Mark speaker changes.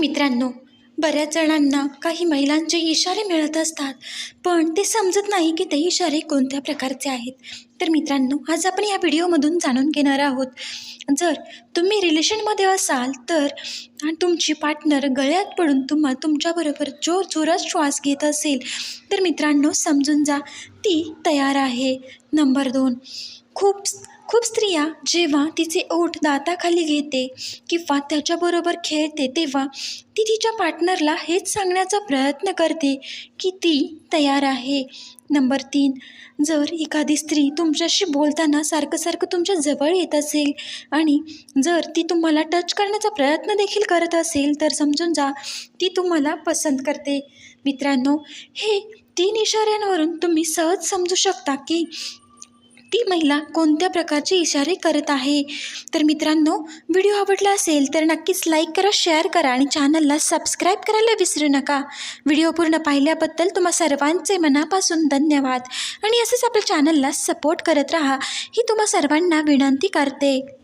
Speaker 1: मित्रांनो बऱ्याच जणांना काही महिलांचे इशारे मिळत असतात पण ते समजत नाही की ते इशारे कोणत्या प्रकारचे आहेत. तर मित्रांनो आज आपण या व्हिडिओमधून जाणून घेणार आहोत. जर तुम्ही रिलेशनमध्ये असाल तर तुमची पार्टनर गळ्यात पडून तुम्हा तुमच्याबरोबर जोर जोरात श्वास घेत असेल तर मित्रांनो समजून जा ती तयार आहे. नंबर दोन खूप खूप स्त्रिया जेव्हा तिचे ओठ दाताखाली घेते किंवा त्याच्याबरोबर खेळते तेव्हा ती तिच्या पार्टनरला हेच सांगण्याचा प्रयत्न करते की ती तयार आहे. नंबर तीन जर एखादी स्त्री तुमच्याशी बोलताना सारखं सारखं तुमच्या जवळ येत असेल आणि जर ती तुम्हाला टच करण्याचा प्रयत्न देखील करत असेल तर समजून जा ती तुम्हाला पसंत करते. मित्रांनो हे तीन इशाऱ्यांवरून तुम्ही सहज समजू शकता की ती महिला कोणत्या प्रकारचे इशारे करत आहे? तर मित्रांनो व्हिडिओ आवडला असेल तर नक्कीच लाईक करा शेअर करा आणि चॅनलला सबस्क्राईब करायला विसरू नका. व्हिडिओ पूर्ण पाहिल्याबद्दल तुम्हा सर्वांचे मनापासून धन्यवाद. आणि असंच आपल्या चॅनलला सपोर्ट करत राहा ही तुम्हा सर्वांना विनंती करते.